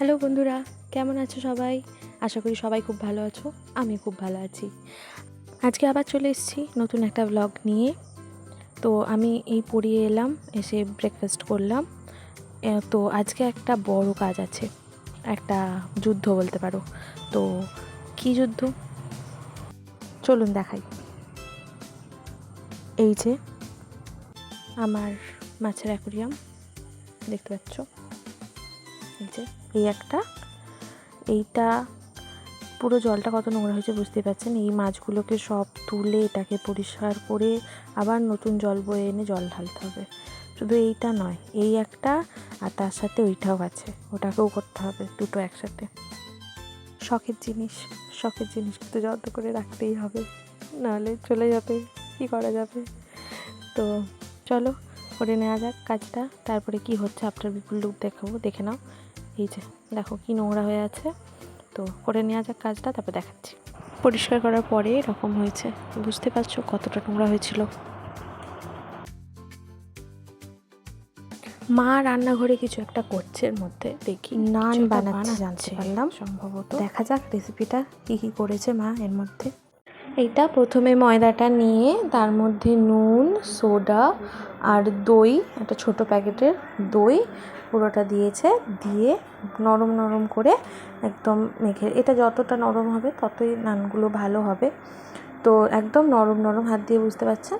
Hello বন্ধুরা, কেমন আছো সবাই? আশা করি সবাই খুব ভালো আছো, আমি খুব ভালো আছি। আজকে আবার চলে এসেছি নতুন একটা ব্লগ নিয়ে। তো আমি এই পড়িয়ে এলাম, এসে ব্রেকফাস্ট করলাম। তো আজকে একটা বড় কাজ আছে, একটা যুদ্ধ বলতে পারো। তো কি যুদ্ধ? চলুন দেখাই। এই যে আমার মাছের অ্যাকোরিয়াম দেখতে পাচ্ছ? এই যে। এই একটা। এইটা পুরো জলটা কত নোংরা হয়েছে বুঝতে পারছেন? এই মাছগুলোকে সব তুলে এটাকে পরিষ্কার করে আবার নতুন জল বয়ে এনে জল ঢালতে হবে। শুধু এইটা নয়, এই একটা আর তার সাথে ওইটাও আছে। ওটাকেও করতে হবে দুটো একসাথে। শখের জিনিস শখের জিনিস কিন্তু যত্ন করে রাখতেই হবে। নাহলে চলে যাবে, কি করা যাবে? তো চলো, করে নেওয়া যাক কাজটা। তারপরে কি হচ্ছে আপনার বিপুল লুক দেখাবো, দেখে নাও। এই যে দেখো কি নোংরা হয়ে আছে। তো করে নেওয়া যাক কাজটা তারপর দেখাচ্ছি। পরিষ্কার করার পরে এরকম হয়েছে বুঝতে পারছ কতটা নোংরা হয়েছিল? মা রান্নাঘরে কিছু একটা করছে এর মধ্যে দেখি নান বানাচ্ছে, জানতে পারলাম সম্ভবত। দেখা যাক রেসিপিটা কী কী করেছে মা এর মধ্যে। এইটা প্রথমে ময়দাটা নিয়ে তার মধ্যে নুন, সোডা আর দই, একটা ছোট প্যাকেটের দই পুরোটা দিয়েছে, দিয়ে নরম নরম করে একদম মেখে, এটা যতটা নরম হবে ততই নানগুলো ভালো হবে। তো একদম নরম নরম হাত দিয়ে বুঝতে পারছেন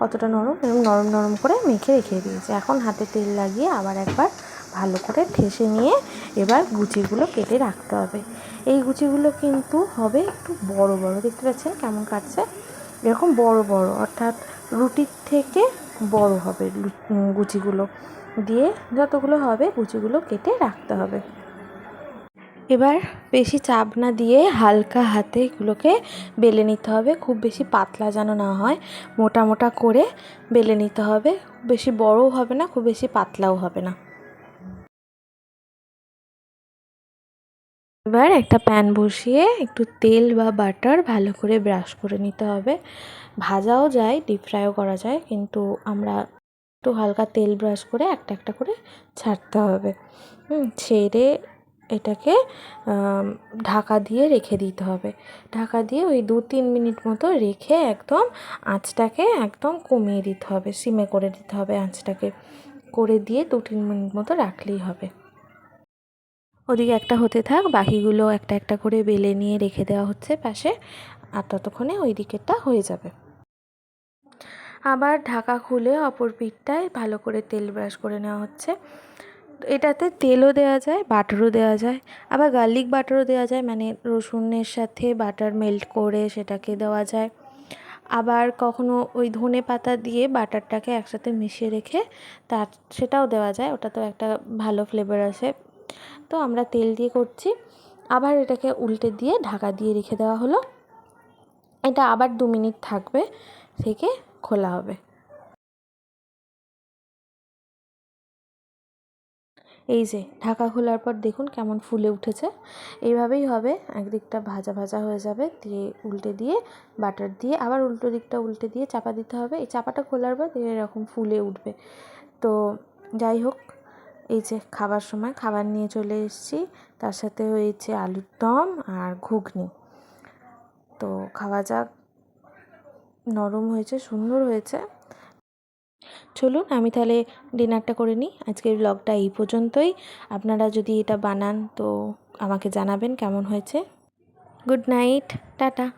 কতটা নরম? এবং নরম নরম করে মেখে রেখে দিয়েছে। এখন হাতে তেল লাগিয়ে আবার একবার ভালো করে ঠেসে নিয়ে এবার গুচিগুলো কেটে রাখতে হবে। এই গুচিগুলো কিন্তু হবে একটু বড় বড়। দেখতে পাচ্ছেন কেমন কাটছে? এরকম বড় বড়, অর্থাৎ রুটির থেকে বড় হবে গুচিগুলো। দিয়ে যতগুলো হবে গুচিগুলো কেটে রাখতে হবে। এবার বেশি চাপ না দিয়ে হালকা হাতে এগুলোকে বেলে নিতে হবে। খুব বেশি পাতলা যেন না হয়, মোটা মোটা করে বেলে নিতে হবে। বেশি বড়ও হবে না, খুব বেশি পাতলাও হবে না। এবার একটা প্যান বসিয়ে একটু তেল বা বাটার ভালো করে ব্রাশ করে নিতে হবে। ভাজাও যায় ডিপ ফ্রাইও করা যায়, কিন্তু আমরা একটু হালকা তেল ব্রাশ করে একটা একটা করে ছাড়তে হবে। হুম, ছেড়ে এটাকে ঢাকা দিয়ে রেখে দিতে হবে। ঢাকা দিয়ে ওই দু তিন মিনিট মতো রেখে একদম আঁচটাকে একদম কমিয়ে দিতে হবে, সিমে করে দিতে হবে আঁচটাকে। করে দিয়ে দু তিন মিনিট মতো রাখলেই হবে। ওদিকে একটা হতে থাক, বাকিগুলো একটা একটা করে বেলে নিয়ে রেখে দেওয়া হচ্ছে পাশে, আর ততক্ষণে ওই দিকেরটা হয়ে যাবে। আবার ঢাকা খুলে অপর পিঠটায় ভালো করে তেল ব্রাশ করে নেওয়া হচ্ছে। এটাতে তেলও দেওয়া যায়, বাটারও দেওয়া যায়। আবার গার্লিক বাটারও দেওয়া যায় মানে রসুনের সাথে বাটার মেল্ট করে সেটাকে দেওয়া যায়। আবার কখনো ওই ধনে পাতা দিয়ে বাটারটাকে একসাথে মিশিয়ে রেখে তার, সেটাও দেওয়া যায়। ওটাতেও একটা ভালো ফ্লেভার আসে। তো আমরা তেল দিয়ে করছি। আবার এটাকে উল্টে দিয়ে ঢাকা দিয়ে রেখে দেওয়া হলো। এটা আবার দু মিনিট থাকবে থেকে খোলা হবে। এই যে, ঢাকা খোলার পর দেখুন কেমন ফুলে উঠেছে। এইভাবেই হবে, একদিকটা ভাজা ভাজা হয়ে যাবে, দিয়ে উল্টে দিয়ে বাটার দিয়ে আবার উল্টো দিকটা উল্টে দিয়ে চাপা দিতে হবে। এই চাপাটা খোলার পর এরকম ফুলে উঠবে। তো যাই হোক এই যে খাবার সময় খাবার নিয়ে চলে এসেছি। তার সাথে হয়েছে আলুর দম আর ঘুগনি। তো খাওয়া যাক। নরম হয়েছে, সুন্দর হয়েছে। চলুন আমি তাহলে ডিনারটা করে নিই। আজকের ব্লগটা এই পর্যন্তই। আপনারা যদি এটা বানান তো আমাকে জানাবেন কেমন হয়েছে। Good night, tata.